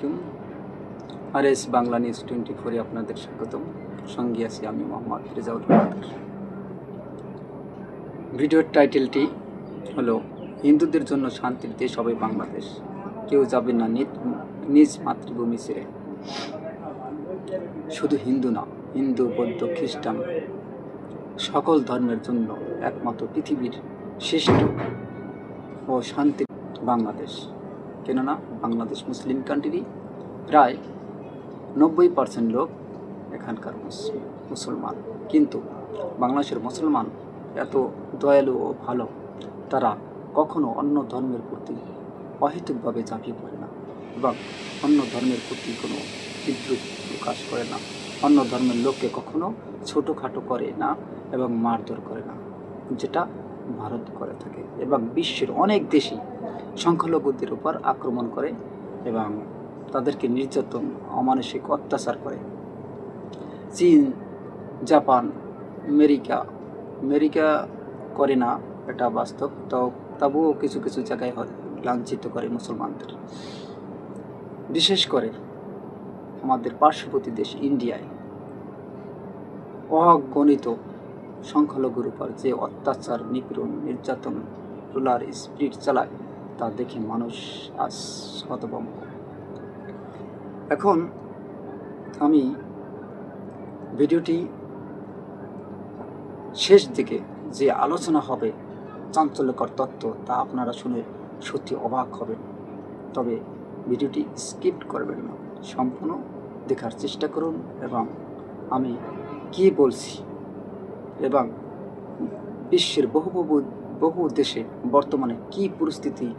আলাইকুম। R S Bangla news twenty ফোরে আপনাদের স্বাগতম। সঙ্গে আছি আমি মোহাম্মদ রেজাউল ভিডিওর টাইটেলটি হলো, হিন্দুদের জন্য শান্তির দেশ হবে বাংলাদেশ। কেউ যাবে না নিজ মাতৃভূমি ছেড়ে। শুধু হিন্দু না, হিন্দু, বৌদ্ধ, খ্রিস্টান, সকল ধর্মের জন্য একমাত্র পৃথিবীর শ্রেষ্ঠ ও শান্তির বাংলাদেশ। কেননা বাংলাদেশ মুসলিম কান্ট্রি প্রায় নব্বই পার্সেন্ট লোক এখানকার মুসলমান। কিন্তু বাংলাদেশের মুসলমান এত দয়ালু ও ভালো, তারা কখনো অন্য ধর্মের প্রতি অহেতুকভাবে ঝাঁপিয়ে পড়ে না এবং অন্য ধর্মের প্রতি কোনো বিদ্রুপ প্রকাশ করে না। অন্য ধর্মের লোককে কখনো ছোটোখাটো করে না এবং মারধর করে না, যেটা ভারত করে থাকে। এবং বিশ্বের অনেক দেশই সংখ্যালঘুদের উপর আক্রমণ করে এবং তাদেরকে নির্যাতন, অমানসিক অত্যাচার করে। চীন, জাপান, আমেরিকা আমেরিকা করে না, এটা বাস্তব। তো তবুও কিছু কিছু জায়গায় হয়, লাঞ্ছিত করে মুসলমানদের। বিশেষ করে আমাদের পার্শ্ববর্তী দেশ ইন্ডিয়ায় অগণিত সংখ্যালঘুর উপর যে অত্যাচার, নিপীড়ন, নির্যাতন, রুলার স্পিরিট চালায় তা দেখে মানুষ আজ হতভম্ব। এখন আমি ভিডিওটি শেষ দিকে যে আলোচনা হবে, চাঞ্চল্যকর তত্ত্ব তা আপনারা শুনে সত্যি অবাক হবেন। তবে ভিডিওটি স্কিপ করবেন না, সম্পূর্ণ দেখার চেষ্টা করুন এবং আমি কি বলছি এবং বিশ্বের বহু বহু বহু দেশে বর্তমানে কি পরিস্থিতি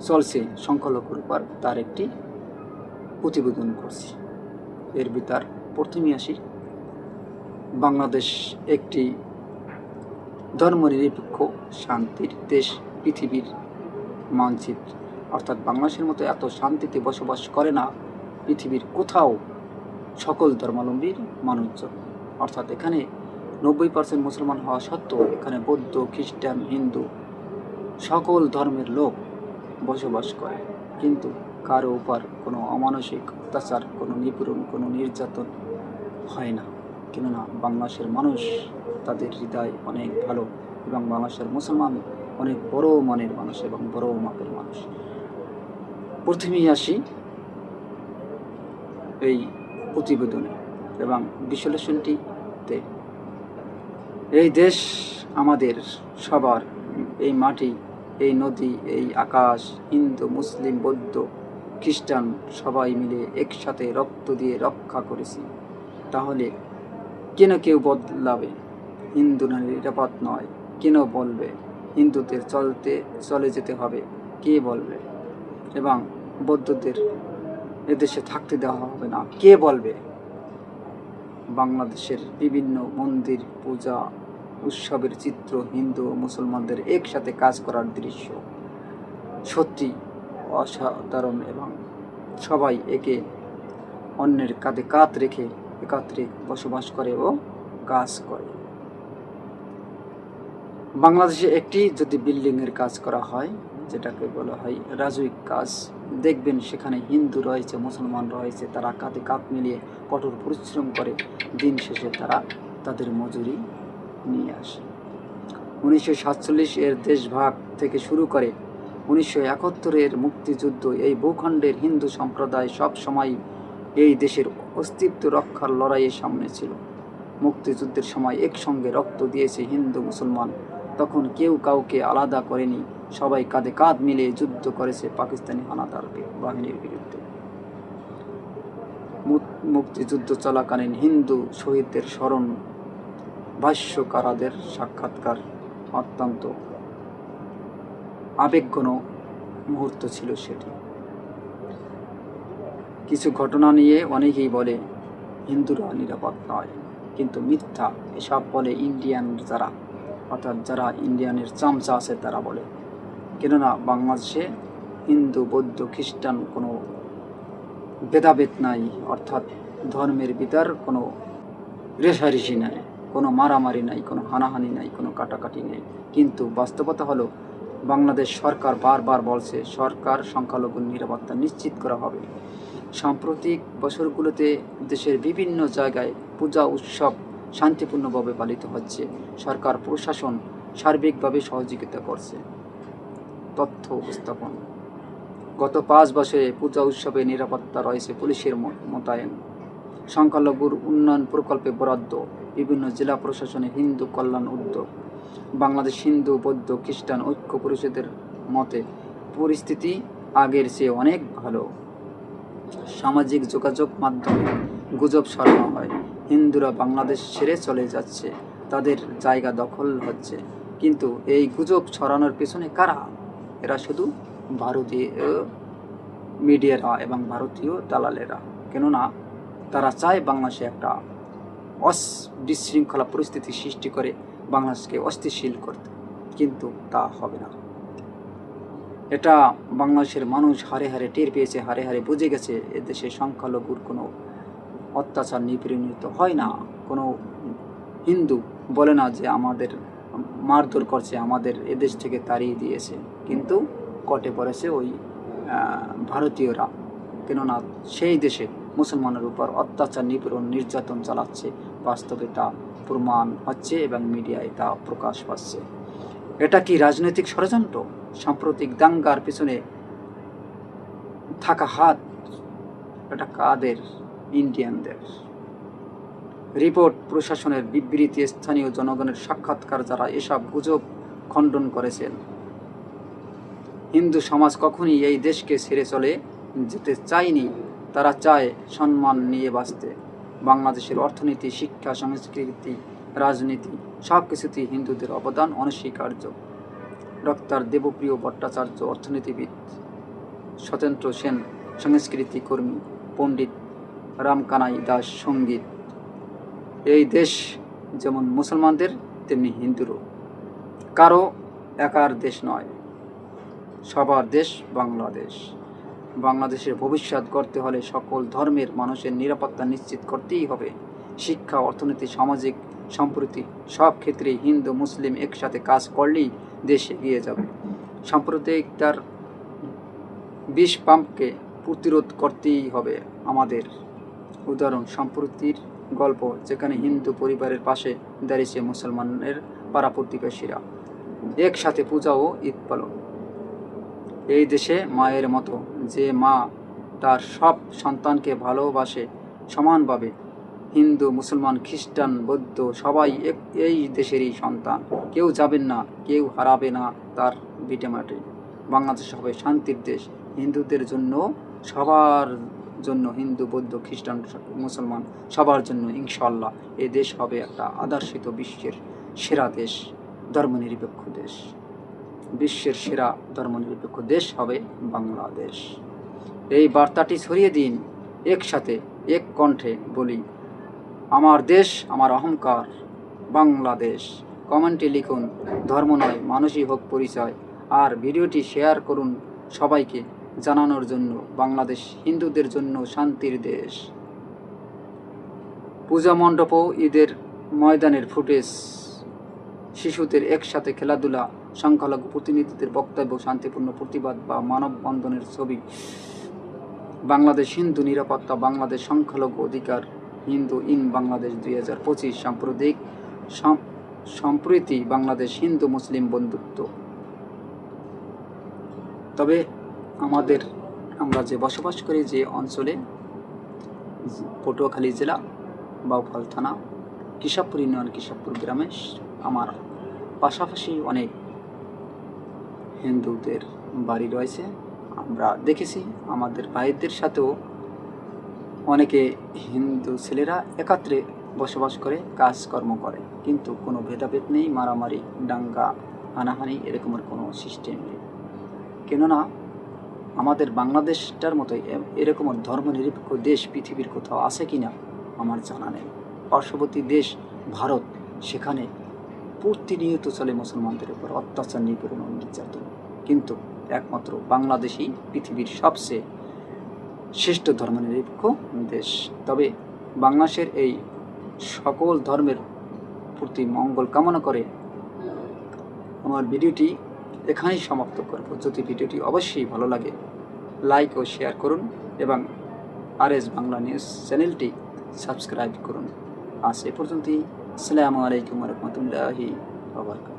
চলছে সংখ্যালঘুর উপর তার একটি প্রতিবেদন করছি। এর ভিতর প্রথমে আসি। বাংলাদেশ একটি ধর্মনিরপেক্ষ, শান্তির দেশ, পৃথিবীর মানচিত্র। অর্থাৎ বাংলাদেশের মতো এত শান্তিতে বসবাস করে না পৃথিবীর কোথাও সকল ধর্মাবলম্বীর মানুষজন। অর্থাৎ এখানে নব্বই পার্সেন্ট মুসলমান হওয়া সত্ত্বেও এখানে বৌদ্ধ, খ্রিস্টান, হিন্দু সকল ধর্মের লোক বসবাস করে। কিন্তু কারও উপর কোনো অমানসিক অত্যাচার, কোনো নিপীড়ন, কোনো নির্যাতন হয় না। কেননা বাংলাদেশের মানুষ তাদের হৃদয় অনেক ভালো এবং বাংলাদেশের মুসলমান অনেক বড় মানের মানুষ এবং বড় মাপের মানুষ। প্রথমেই আসি এই প্রতিবেদনে এবং বিশ্লেষণটিতে। এই দেশ আমাদের সবার। এই মাটি, এই নদী, এই আকাশ, হিন্দু, মুসলিম, বৌদ্ধ, খ্রিস্টান, সবাই মিলে একসাথে রক্ত দিয়ে রক্ষা করেছি। তাহলে কেন কেউ বদলাবে? হিন্দু না নিরাপদ নয়। কেন বলবে? হিন্দুদের চলতে, চলে যেতে হবে। কে বলবে? এবং বৌদ্ধদের এদেশে থাকতে দেওয়া হবে না। কে বলবে? বাংলাদেশের বিভিন্ন মন্দির, পূজা উৎসবের চিত্র হিন্দু ও মুসলমানদের একসাথে কাজ করার দৃশ্য। সত্যি অসাধারণ এবং সবাই একে অন্যের কাঁধে কাঁধ রেখে একাত্রে বসবাস করে ও কাজ করে। বাংলাদেশে একটি যদি বিল্ডিংয়ের কাজ করা হয়, যেটাকে বলা হয় রাজুইক কাজ, দেখবেন সেখানে হিন্দু রয়েছে, মুসলমান রয়েছে, তারা কাঁধে কাঁধ মিলিয়ে কঠোর পরিশ্রম করে। দিন শেষে তারা তাদের মজুরি নিয়ে আসে। উনিশশো সাতচল্লিশ এর দেশভাগ থেকে শুরু করে উনিশশো একাত্তরের মুক্তিযুদ্ধ, এই ভূখণ্ডের হিন্দু সম্প্রদায় সব সময় এই দেশের অস্তিত্ব রক্ষার লড়াইয়ের সামনে ছিল। মুক্তিযুদ্ধের সময় একসঙ্গে রক্ত দিয়েছে হিন্দু মুসলমান। তখন কেউ কাউকে আলাদা করেনি। সবাই কাঁধে কাঁধ মিলিয়ে যুদ্ধ করেছে পাকিস্তানি হানাদার বাহিনীর বিরুদ্ধে। মুক্তিযুদ্ধ চলাকালীন হিন্দু শহীদদের স্মরণ ভাষ্যকারাদের সাক্ষাৎকার অত্যন্ত আবেগঘন মুহূর্ত ছিল সেটি। কিছু ঘটনা নিয়ে অনেকেই বলে, হিন্দুরা নিরাপদ নয়। কিন্তু মিথ্যা এসব বলে ইন্ডিয়ান যারা, অর্থাৎ যারা ইন্ডিয়ানের চামচা আছে তারা বলে। কেননা বাংলাদেশে হিন্দু, বৌদ্ধ, খ্রিস্টান কোনো ভেদাভেদ নাই, অর্থাৎ ধর্মের ভিতর কোনো রেশারেশি নাই। কোনো মারামারি নাই, কোনো হানাহানি নাই, কোনো কাটাকাটি নেই। কিন্তু বাস্তবতা হলো, বাংলাদেশ সরকার বারবার বলছে, সরকার সংখ্যালঘুর নিরাপত্তা নিশ্চিত করা হবে। সাম্প্রতিক বছরগুলোতে দেশের বিভিন্ন জায়গায় পূজা, উৎসব শান্তিপূর্ণভাবে পালিত হচ্ছে। সরকার, প্রশাসন সার্বিকভাবে সহযোগিতা করছে। তথ্য উপস্থাপন। গত পাঁচ বছরে পূজা, উৎসবে নিরাপত্তা রয়েছে পুলিশের মোতায়েন। সংখ্যালঘুর উন্নয়ন প্রকল্পে বরাদ্দ, বিভিন্ন জেলা প্রশাসনে হিন্দু কল্যাণ উদ্যোগ, বাংলাদেশ হিন্দু বৌদ্ধ খ্রিস্টান ঐক্য পরিষদের মতে পরিস্থিতি আগের চেয়ে অনেক ভালো। সামাজিক যোগাযোগ মাধ্যমে গুজব সরানো হয়। হিন্দুরা বাংলাদেশ ছেড়ে চলে যাচ্ছে, তাদের জায়গা দখল হচ্ছে। কিন্তু এই গুজব ছড়ানোর পেছনে কারা? এরা শুধু ভারতীয় মিডিয়ারা এবং ভারতীয় দালালেরা। কেননা তারা চায় বাংলাদেশে একটা অস বিশৃঙ্খলা পরিস্থিতি সৃষ্টি করে বাংলাদেশকে অস্থিতিশীল করতে। কিন্তু তা হবে না। এটা বাংলাদেশের মানুষ হারে হারে টের পেয়েছে, হারে হারে বুঝে গেছে, এদেশে সংখ্যালঘুর কোনো অত্যাচার নিপীড়িত হয় না। কোনো হিন্দু বলে না যে আমাদের মারধর করছে, আমাদের এদেশ থেকে তাড়িয়ে দিয়েছে। কিন্তু কটে পড়েছে ওই ভারতীয়রা। কেননা সেই দেশে মুসলমানের উপর অত্যাচার, নিপীড়ন, নির্যাতন চালাচ্ছে। বাস্তবে তা প্রমাণ হচ্ছে এবং মিডিয়ায় তা প্রকাশ পাচ্ছে। এটা কি রাজনৈতিক ষড়যন্ত্র? সাম্প্রতিক দাঙ্গার পিছনে থাকা হাত, এটা কাদের? ইন্ডিয়ানদের। রিপোর্ট প্রশাসনের বিবৃতি, স্থানীয় জনগণের সাক্ষাৎকার যারা এসব গুজব খণ্ডন করেছেন। হিন্দু সমাজ কখনই এই দেশকে ছেড়ে চলে যেতে চায়নি। তারা চায় সম্মান নিয়ে বাঁচতে। বাংলাদেশের অর্থনীতি, শিক্ষা, সংস্কৃতি, রাজনীতি সব কিছুতেই হিন্দুদের অবদান অনস্বীকার্য। ডক্টর দেবপ্রিয় ভট্টাচার্য, অর্থনীতিবিদ সত্যেন্দ্র সেন, সংস্কৃতি কর্মী, পণ্ডিত রামকানাই দাস, সংগীত। এই দেশ যেমন মুসলমানদের, তেমনি হিন্দুরও। কারও একার দেশ নয়, সবার দেশ বাংলাদেশ। বাংলাদেশের ভবিষ্যৎ গড়তে হলে সকল ধর্মের মানুষের নিরাপত্তা নিশ্চিত করতেই হবে। শিক্ষা, অর্থনীতি, সামাজিক সম্প্রতি সব ক্ষেত্রেই হিন্দু, মুসলিম একসাথে কাজ করলেই দেশ এগিয়ে যাবে। সাম্প্রতিক তার বিষ পাম্পকে প্রতিরোধ করতেই হবে আমাদের। উদাহরণ, সম্প্রতির গল্প যেখানে হিন্দু পরিবারের পাশে দাঁড়িয়েছে মুসলমানের পাড়া প্রতিবেশীরা একসাথে পূজা ও ঈদ পালন। এই দেশে মায়ের মতো যে মা তার সব সন্তানকে ভালোবাসে সমানভাবে। হিন্দু, মুসলমান, খ্রিস্টান, বৌদ্ধ সবাই এই দেশেরই সন্তান। কেউ যাবেন না, কেউ হারাবে না তার ভিটেমাটে বাংলাদেশ হবে শান্তির দেশ। হিন্দুদের জন্য সবার জন্য হিন্দু, বৌদ্ধ, খ্রিস্টান, মুসলমান সবার জন্য ইনশাল্লাহ এ দেশ হবে একটা আদর্শিত বিশ্বের সেরা দেশ, ধর্মনিরপেক্ষ দেশ। বিশ্বের সেরা ধর্মনিরপেক্ষ দেশ হবে বাংলাদেশ। এই বার্তাটি ছড়িয়ে দিন, একসাথে, এক কণ্ঠে বলি, আমার দেশ, আমার অহংকার, বাংলাদেশ। কমেন্টে লিখুন, ধর্ম নয়, মানুষই হোক পরিচয়। আর ভিডিওটি শেয়ার করুন সবাইকে জানানোর জন্য, বাংলাদেশ হিন্দুদের জন্য শান্তির দেশ। পূজা মণ্ডপ ঈদের ময়দানের ফুটেজ, শিশুদের একসাথে খেলাধুলা সংখ্যালঘু প্রতিনিধিদের বক্তব্য, শান্তিপূর্ণ প্রতিবাদ বা মানববন্ধনের ছবি। বাংলাদেশ হিন্দু নিরাপত্তা, বাংলাদেশ সংখ্যালঘু অধিকার, হিন্দু ইন বাংলাদেশ দুই হাজার পঁচিশ, সাম্প্রতিক সম- সম্প্রীতি, বাংলাদেশ হিন্দু মুসলিম বন্ধুত্ব। তবে আমাদের, আমরা যে বসবাস করি যে অঞ্চলে, পটুয়াখালী জেলা, বাউফল থানা কিশাবপুর ইউনিয়ন কিশাবপুর গ্রামে, আমার পাশাপাশি অনেক হিন্দুদের বাড়ি রয়েছে। আমরা দেখেছি আমাদের ভাইদের সাথেও অনেকে হিন্দু ছেলেরা একাত্রে বসবাস করে, কাজকর্ম করে। কিন্তু কোনো ভেদাভেদ নেই, মারামারি ডাঙ্গা হানাহানি এরকমের কোনো সিস্টেম নেই। কেননা আমাদের বাংলাদেশটার মতো এরকম ধর্মনিরপেক্ষ দেশ পৃথিবীর কোথাও আছে কি না আমার জানা নেই। পার্শ্ববর্তী দেশ ভারত, সেখানে প্রতিনিয়ত চলে মুসলমানদের উপর অত্যাচার, নিপীড়ন নির্যাতন। কিন্তু একমাত্র বাংলাদেশই পৃথিবীর সবচেয়ে শ্রেষ্ঠ ধর্মনিরপেক্ষ দেশ। তবে বাংলাদেশের এই সকল ধর্মের প্রতি মঙ্গল কামনা করে আমার ভিডিওটি এখানেই সমাপ্ত করব। যদি ভিডিওটি অবশ্যই ভালো লাগে, লাইক ও শেয়ার করুন এবং আর এস বাংলা নিউজ চ্যানেলটি সাবস্ক্রাইব করুন। আজ এ পর্যন্তই। അസ്സാം വലൈക്കും വരഹമത്തല്ലാഹി വാബർക്കാത്തു